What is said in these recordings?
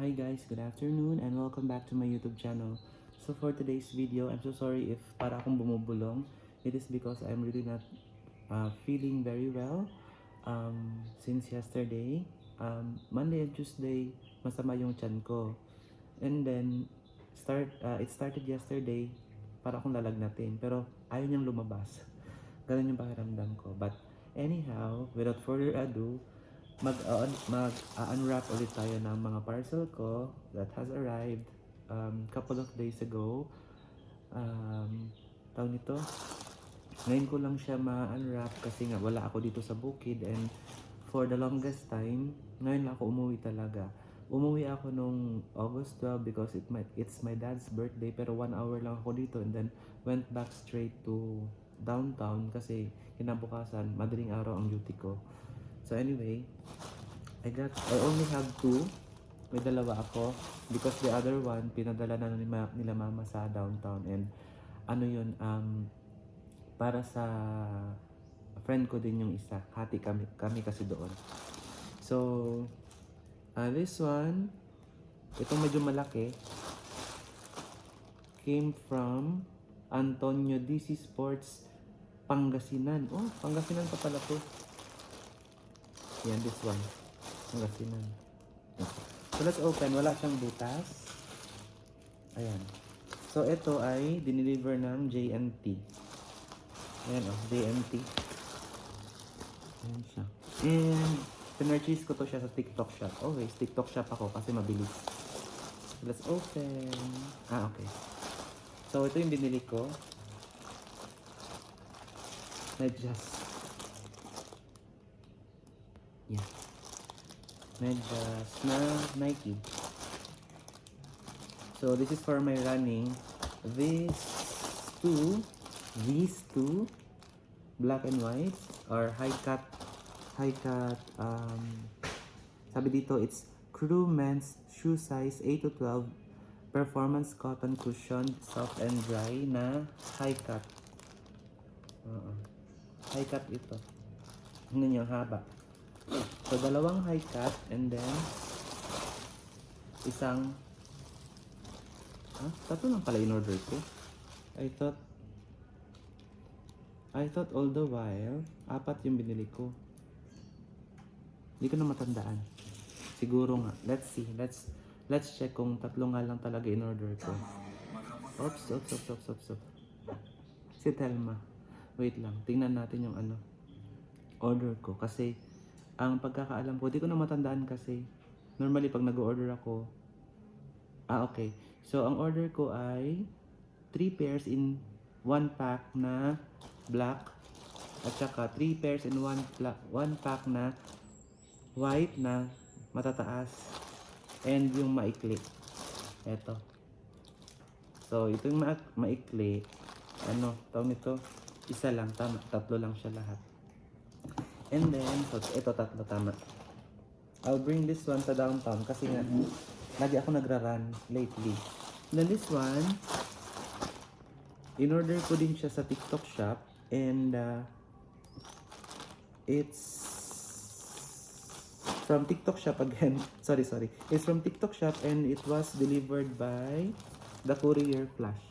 Hi guys, good afternoon and welcome back to my YouTube channel. So for today's video, I'm so sorry if para akong bumubulong. It is because I'm really not uh, feeling very well um, since yesterday. Um, Monday and Tuesday, masama yung chan ko. And then, start, uh, it started yesterday, para akong lalagnatin. Pero ayaw niyang lumabas. Ganun yung pakiramdam ko. But anyhow, without further ado, mag uh, mag uh, unwrap ulit tayo ng mga parcel ko that has arrived um, couple of days ago. Um, tawag nito, ngayon ko lang siya ma-unwrap kasi nga wala ako dito sa bukid and for the longest time, ngayon lang ako umuwi talaga. Umuwi ako nung August 12 because it my, it's my dad's birthday pero one hour lang ako dito and then went back straight to downtown kasi kinabukasan, madaling araw ang duty ko. So anyway, I got, I only have two. May dalawa ako because the other one, pinadala na ni ma- nila mama sa downtown and ano yun, um, para sa friend ko din yung isa. Hati kami, kami kasi doon. So, uh, this one, itong medyo malaki, came from Antonio DC Sports Pangasinan. Oh, Pangasinan pa pala to. Yan, this one. Pangasinan. So, let's open. Wala siyang butas. Ayan. So, ito ay dineliver ng JNT. Ayan oh, JNT. Ayan siya. And, pinurchase ko to siya sa TikTok shop. Okay, TikTok shop ako kasi mabilis. Let's open. Ah, okay. So, ito yung binili ko. Medyas. Yan. Medyas na Nike. So, this is for my running. These two, these two, black and white, are high cut, high cut, um, sabi dito, it's crew men's shoe size 8 to 12, performance cotton cushion, soft and dry na high cut. Oo. High cut ito. Niyo, ang haba. So, dalawang high cut and then isang Ah, tatlo lang pala in order ko. I thought I thought all the while apat yung binili ko. Hindi ko na matandaan. Siguro nga. Let's see. Let's let's check kung tatlo nga lang talaga in order ko. Oops, oops, oops, oops, oops, oops. Si Telma. Wait lang. Tingnan natin yung ano order ko kasi ang pagkakaalam ko, di ko na matandaan kasi normally pag nag-order ako, ah okay. So ang order ko ay 3 pairs in 1 pack na black at saka 3 pairs in 1 pla- one pack na white na matataas and yung maikli. Eto. So ito yung ma- maikli, ano, tawag nito, isa lang, tama, tatlo lang siya lahat. And then, so, ito tatlo tama. I'll bring this one sa downtown kasi nga, lagi ako nagra-run lately. Then this one, in order ko din siya sa TikTok shop and uh, it's from TikTok shop again. sorry, sorry. It's from TikTok shop and it was delivered by the courier flash.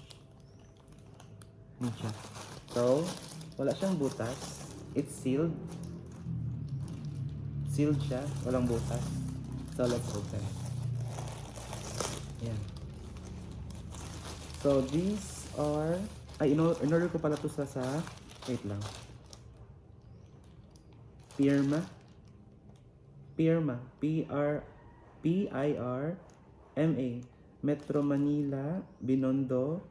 Yan siya. So, wala siyang butas. It's sealed. Sealed siya. Walang butas. So, let's open. Yan. So, these are... Ay, in, in order ko pala to sa sa... Wait lang. Pirma. Pirma. P-R... P-I-R-M-A. Metro Manila, Binondo,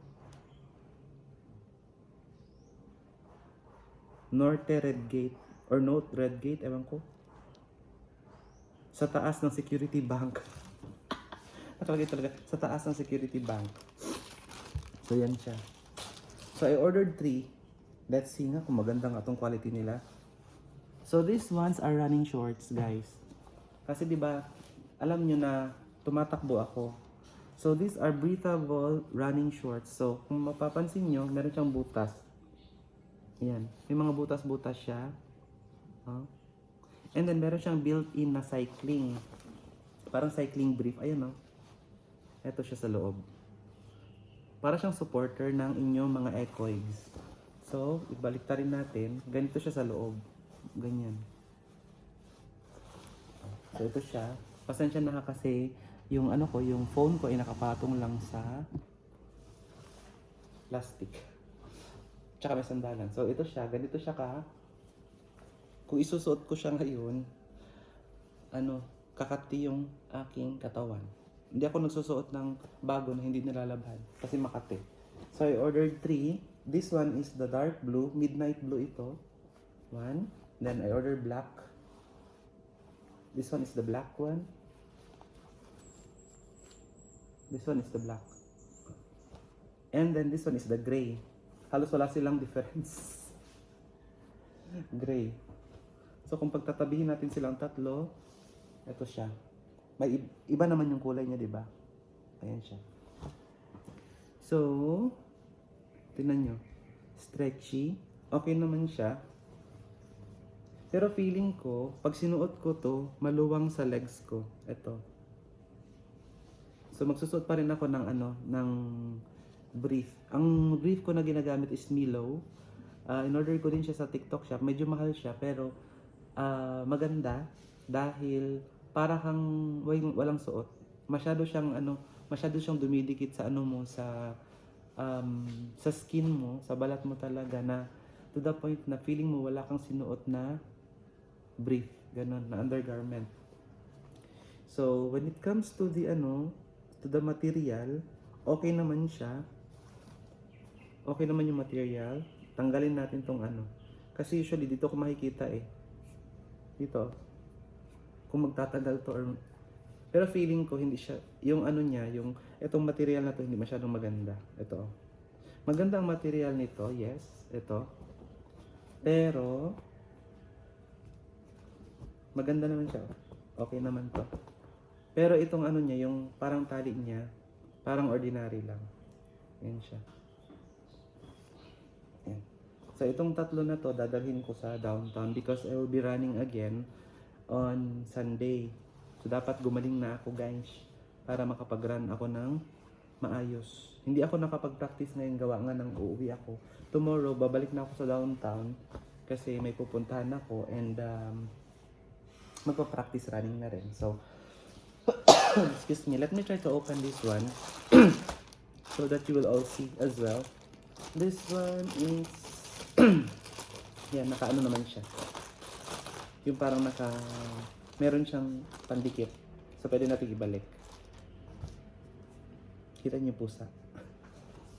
Norte Redgate or North Redgate, ewan ko. Sa taas ng Security Bank. Nakalagay talaga. Sa taas ng Security Bank. So, yan siya. So, I ordered three. Let's see nga kung maganda nga tong quality nila. So, these ones are running shorts, guys. Kasi, di ba, alam nyo na tumatakbo ako. So, these are breathable running shorts. So, kung mapapansin nyo, meron siyang butas. Ayan. May mga butas-butas siya. Oh. And then, meron siyang built-in na cycling. Parang cycling brief. Ayan, oh. Ito siya sa loob. Para siyang supporter ng inyong mga ecoids. So, ibalik rin natin. Ganito siya sa loob. Ganyan. So, ito siya. Pasensya na ka kasi yung ano ko, yung phone ko ay nakapatong lang sa plastic. Tsaka may sandalan. So, ito siya. Ganito siya ka. Kung isusuot ko siya ngayon, ano, kakati yung aking katawan. Hindi ako nagsusuot ng bago na hindi nilalabhan kasi makati. So I ordered three. This one is the dark blue, midnight blue ito. One. Then I ordered black. This one is the black one. This one is the black. And then this one is the gray. Halos wala silang difference. gray. So kung pagtatabihin natin silang tatlo, ito siya. May iba naman yung kulay niya, di ba? Ayan siya. So, tingnan nyo. Stretchy. Okay naman siya. Pero feeling ko, pag sinuot ko to, maluwang sa legs ko. Ito. So, magsusuot pa rin ako ng ano, ng brief. Ang brief ko na ginagamit is Milo. Ah, in order ko din siya sa TikTok shop. Medyo mahal siya, pero ah, maganda dahil para kang walang, walang suot. Masyado siyang ano, masyado siyang dumidikit sa ano mo sa um, sa skin mo, sa balat mo talaga na to the point na feeling mo wala kang sinuot na brief, ganun, na undergarment. So, when it comes to the ano, to the material, okay naman siya. Okay naman yung material. Tanggalin natin tong ano. Kasi usually dito ko makikita eh. Dito. Kung magtatagal to or pero feeling ko hindi siya yung ano niya, yung etong material na to hindi masyadong maganda. Ito. Maganda ang material nito, yes. Ito. Pero maganda naman siya. Okay naman to. Pero itong ano niya, yung parang tali niya, parang ordinary lang. Yan siya. So itong tatlo na to, dadalhin ko sa downtown because I will be running again on Sunday. So dapat gumaling na ako guys para makapag-run ako ng maayos. Hindi ako nakapag-practice ngayon gawa nga ng uuwi ako. Tomorrow, babalik na ako sa downtown kasi may pupuntahan ako and um, magpa-practice running na rin. So, excuse me, let me try to open this one so that you will all see as well. This one is, yan, naka ano naman siya. Yung parang naka, meron siyang pandikit. So, pwede natin ibalik. Kita niyo pusa.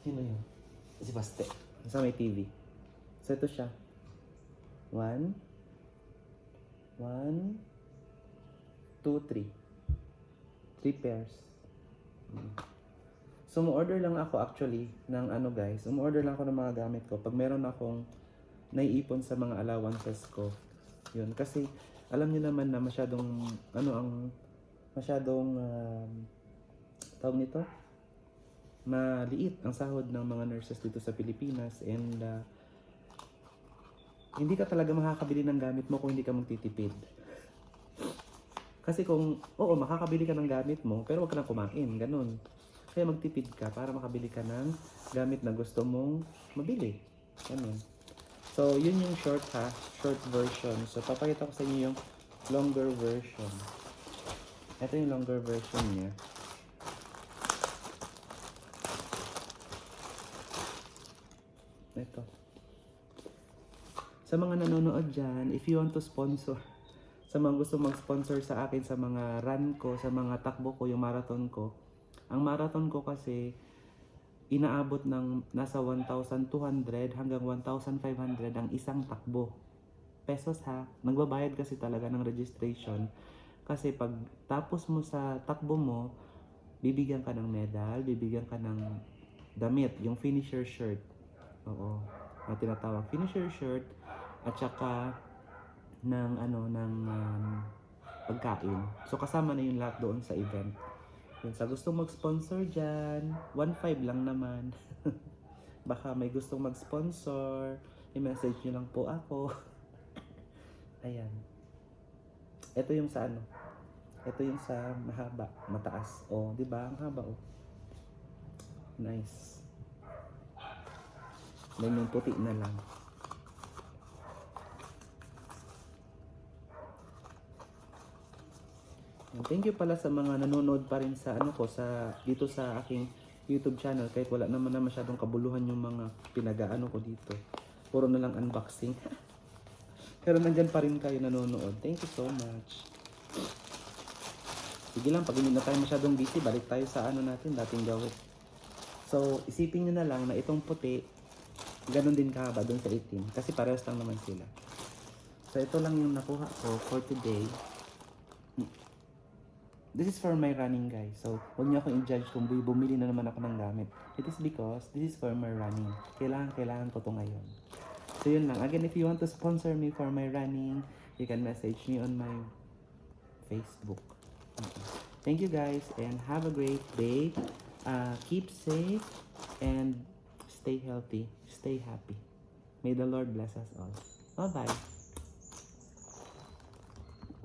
Sino yun? Si Baste. Sa may TV. So, ito siya. One. One. Two, three. Three pairs. Mm. So, order lang ako actually ng ano guys. order lang ako ng mga gamit ko. Pag meron akong naiipon sa mga allowances ko. Yun. Kasi, alam niyo naman na masyadong, ano ang, masyadong, um, tawag nito? Maliit ang sahod ng mga nurses dito sa Pilipinas and uh, hindi ka talaga makakabili ng gamit mo kung hindi ka magtitipid. Kasi kung, oo, makakabili ka ng gamit mo, pero wag ka nang kumain, ganun. Kaya magtipid ka para makabili ka ng gamit na gusto mong mabili. Ganun. So, yun yung short ha, short version. So, papakita ko sa inyo yung longer version. Ito yung longer version niya. Ito. Sa mga nanonood dyan, if you want to sponsor, sa mga gusto mag-sponsor sa akin sa mga run ko, sa mga takbo ko, yung marathon ko, ang marathon ko kasi inaabot ng nasa 1,200 hanggang 1,500 ang isang takbo. Pesos ha. Nagbabayad kasi talaga ng registration. Kasi pag tapos mo sa takbo mo, bibigyan ka ng medal, bibigyan ka ng damit, yung finisher shirt. Oo. Na tinatawag finisher shirt at saka ng ano ng um, pagkain. So kasama na yung lahat doon sa event. Yun, sa gustong mag-sponsor dyan, 1.5 lang naman. Baka may gustong mag-sponsor, i-message nyo lang po ako. Ayan. Ito yung sa ano. Ito yung sa mahaba, mataas. Oh, di ba? Ang haba oh. Nice. Yung puti na lang. Thank you pala sa mga nanonood pa rin sa ano ko sa dito sa aking YouTube channel kahit wala naman na masyadong kabuluhan yung mga pinagaano ko dito. Puro na lang unboxing. Pero nandyan pa rin kayo nanonood. Thank you so much. Sige lang, pag hindi na tayo masyadong busy, balik tayo sa ano natin, dating gawin. So, isipin nyo na lang na itong puti, ganun din kahaba doon sa itim. Kasi parehas lang naman sila. So, ito lang yung nakuha ko for today. This is for my running guys. So, huwag niyo akong i-judge kung bu- bumili na naman ako ng gamit. It is because this is for my running. Kailangan, kailangan ko to ngayon. So, yun lang. Again, if you want to sponsor me for my running, you can message me on my Facebook. Thank you guys and have a great day. Uh, keep safe and stay healthy. Stay happy. May the Lord bless us all. Bye-bye.